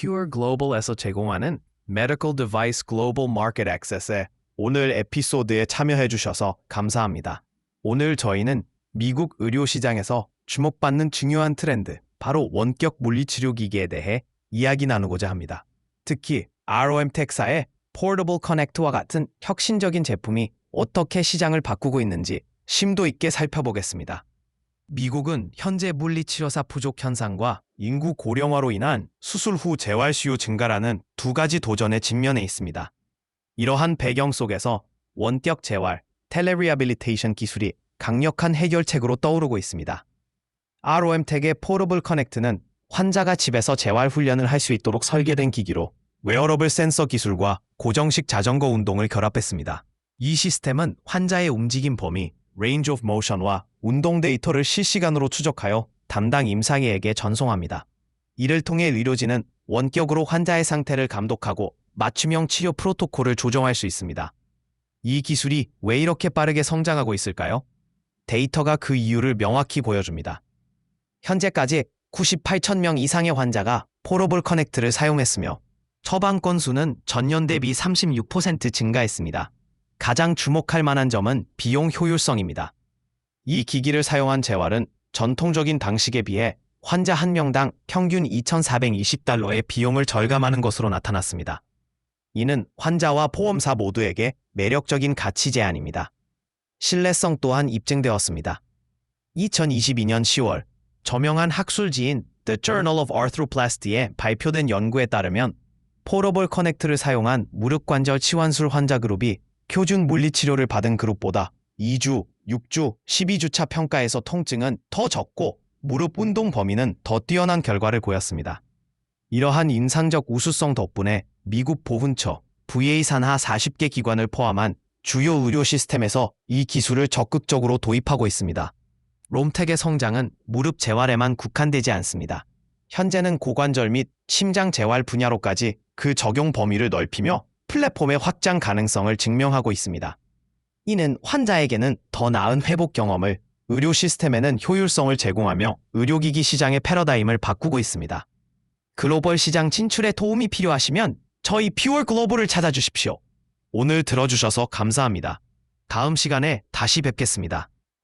Pure Global에서 제공하는 Medical Device Global Market Access에 오늘 에피소드에 참여해 주셔서 감사합니다. 오늘 저희는 미국 의료 시장에서 주목받는 중요한 트렌드, 바로 원격 물리치료 기기에 대해 이야기 나누고자 합니다. 특히 ROM 텍사의 Portable Connect와 같은 혁신적인 제품이 어떻게 시장을 바꾸고 있는지 심도 있게 살펴보겠습니다. 미국은 현재 물리치료사 부족 현상과 인구 고령화로 인한 수술 후 재활 수요 증가라는 두 가지 도전에 직면해 있습니다. 이러한 배경 속에서 원격 재활, 텔레리하빌리테이션 기술이 강력한 해결책으로 떠오르고 있습니다. ROM텍의 포러블 커넥트는 환자가 집에서 재활 훈련을 할 수 있도록 설계된 기기로 웨어러블 센서 기술과 고정식 자전거 운동을 결합했습니다. 이 시스템은 환자의 움직임 범위, range of motion과 운동 데이터를 실시간으로 추적하여 담당 임상의에게 전송합니다. 이를 통해 의료진은 원격으로 환자의 상태를 감독하고 맞춤형 치료 프로토콜을 조정할 수 있습니다. 이 기술이 왜 이렇게 빠르게 성장하고 있을까요? 데이터가 그 이유를 명확히 보여줍니다. 현재까지 98천 명 이상의 환자가 포러블 커넥트를 사용했으며 처방 건수는 전년 대비 36% 증가했습니다. 가장 주목할 만한 점은 비용 효율성입니다. 이 기기를 사용한 재활은 전통적인 방식에 비해 환자 한 명당 평균 2,420달러의 비용을 절감하는 것으로 나타났습니다. 이는 환자와 보험사 모두에게 매력적인 가치 제안입니다. 신뢰성 또한 입증되었습니다. 2022년 10월 저명한 학술지인 The Journal of Arthroplasty에 발표된 연구에 따르면 포러블 커넥트를 사용한 무릎관절 치환술 환자 그룹이 표준 물리치료를 받은 그룹보다 2주, 6주, 12주차 평가에서 통증은 더 적고 무릎 운동 범위는 더 뛰어난 결과를 보였습니다. 이러한 인상적 우수성 덕분에 미국 보훈처, VA 산하 40개 기관을 포함한 주요 의료 시스템에서 이 기술을 적극적으로 도입하고 있습니다. 롬텍의 성장은 무릎 재활에만 국한되지 않습니다. 현재는 고관절 및 심장 재활 분야로까지 그 적용 범위를 넓히며 플랫폼의 확장 가능성을 증명하고 있습니다. 이는 환자에게는 더 나은 회복 경험을, 의료 시스템에는 효율성을 제공하며 의료기기 시장의 패러다임을 바꾸고 있습니다. 글로벌 시장 진출에 도움이 필요하시면 저희 퓨어 글로벌을 찾아주십시오. 오늘 들어주셔서 감사합니다. 다음 시간에 다시 뵙겠습니다.